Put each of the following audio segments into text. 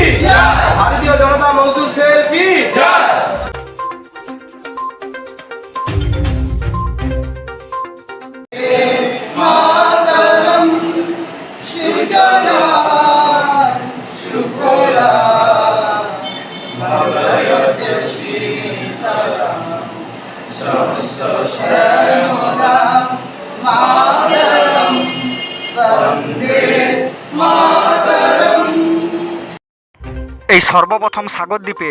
mídia! এই সর্বপ্রথম সাগর দ্বীপে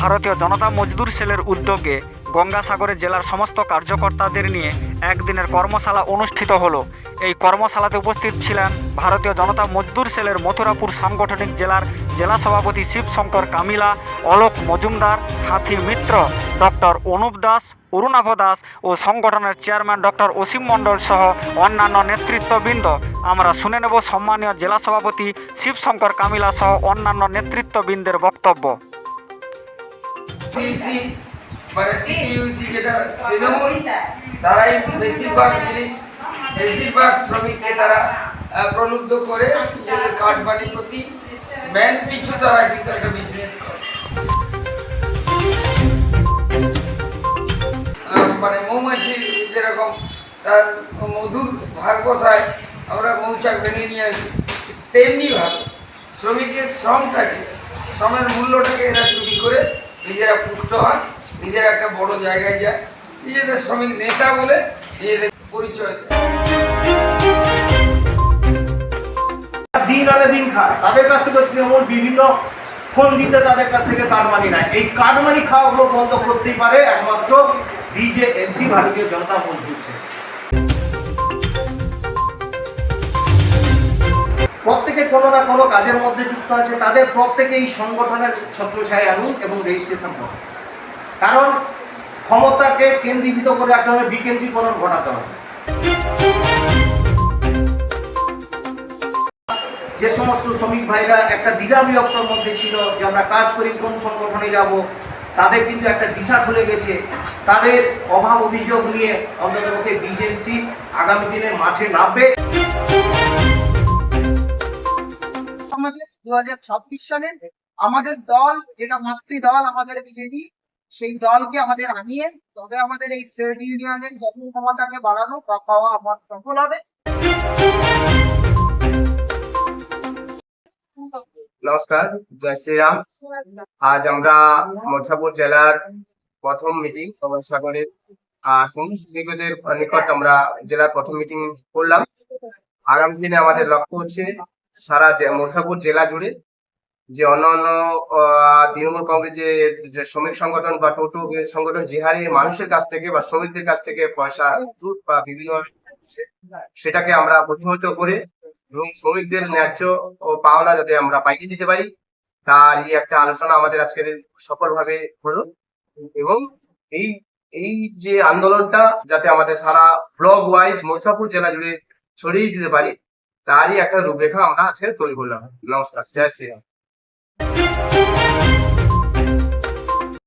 ভারতীয় জনতা মজদুর সেলের উদ্যোগে গঙ্গাসাগরে জেলার সমস্ত কার্যকর্তাদের নিয়ে একদিনের কর্মশালা অনুষ্ঠিত হলো। এই কর্মশালাতে উপস্থিত ছিলেন ভারতীয় জনতা মজদুর সেলের মথুরাপুর সাংগঠনিক জেলার জেলা সভাপতি শিবশঙ্কর কামিলা, অলোক মজুমদার, সাথী মিত্র, ডক্টর অনুপ দাস, অরুণাভ দাস ও সংগঠনের চেয়ারম্যান ডক্টর অসীম মণ্ডল সহ অন্যান্য নেতৃত্ববৃন্দ। আমরা শুনে নেব সম্মানীয় জেলা সভাপতি শিবশঙ্কর কামিলা সহ অন্যান্য নেতৃত্ববৃন্দের বক্তব্য। মানে তারাই বেশিরভাগ জিনিস বেশিরভাগ শ্রমিককে তারা প্রলুব্ধ করে নিজেদের কাঠ বাড়ির প্রতি ম্যান পিছু তারা কিন্তু একটা বিজনেস করে। মানে মৌমাছির যেরকম তার মধুর ভাগ বসায়, আমরা মৌচাক ভেঙে নিয়ে আসি, তেমনি ভাবে শ্রমিকের শ্রমটাকে, শ্রমের মূল্যটাকে এরা চুরি করে নিজেরা পুষ্ট হয়, নিজেরা একটা বড় জায়গায় যায়, নিজেদের শ্রমিক নেতা বলে নিজেদের পরিচয় দেয়। দিন আনে দিন খায়। তাদের কাছ থেকে তৃণমূল বিভিন্ন ফোন দিতে তাদের কাছ থেকে কাটমানি নেয়। এই কাটমানি খাওয়াগুলো বন্ধ করতেই পারে একমাত্র বিজেএনসি ভারতীয় জনতা মজদুর সেল। প্রত্যেকে কোনো না কোনো কাজের মধ্যে যুক্ত আছে। তাদের প্রত্যেকে এই সংগঠনের ছত্রছায় আনুন এবং রেজিস্ট্রেশন করুন। কারণ ক্ষমতাকে কেন্দ্রীভূত করে রাখতে হবে বিকেন্দ্রীকরণ ঘটাতে হবে। যে সমস্ত শ্রমিক ভাইরা একটা দ্বিধা বিভক্তর মধ্যে ছিল যে আমরা কাজ করি, কোন সংগঠনে যাব, তাদের কিন্তু একটা দিশা খুলে গেছে। তাদের অভাব অভিযোগ নিয়ে অন্ততপক্ষে বিজেপি আগামী দিনে মাঠে নামবে। আমাদের দু হাজার ছাব্বিশ সালে আমাদের দল, যেটা মাতৃ দল আমাদের বিজেপি, সেই দলকে আমাদের আনিয়ে তবে আমাদের এই ট্রেড ইউনিয়নের যত ক্ষমতাকে বাড়ানো বা পাওয়া আমার সফল হবে। নমস্কার জয় শ্রীরাম। আজ আমরা মথুরাপুর জেলার প্রথম মিটিং আহ, শ্রমিকদের নিকট আমরা জেলার প্রথম মিটিং করলাম। আগামী দিনে আমাদের লক্ষ্য হচ্ছে সারা মথুরাপুর জেলা জুড়ে যে অন্যান্য তৃণমূল কংগ্রেস যে শ্রমিক সংগঠন বা টোটো সংগঠন যে হারে মানুষের কাছ থেকে বা শ্রমিকদের কাছ থেকে পয়সা বা বিভিন্ন সেটাকে আমরা প্রতিহত করে এবং শ্রমিকদের ন্যায্য ও পাওনা যাতে আমরা পাইয়ে দিতে পারি তারই একটা আলোচনা আমাদের আজকের সফলভাবে হলো। এবং এই এই যে আন্দোলনটা যাতে আমাদের সারা ব্লক ওয়াইজ মুজাফরপুর জেলা জুড়ে ছড়িয়ে দিতে পারি, তারই একটা রূপরেখা আমরা আজকে তৈরি করলাম। নমস্কার, জয় শ্রীরাম।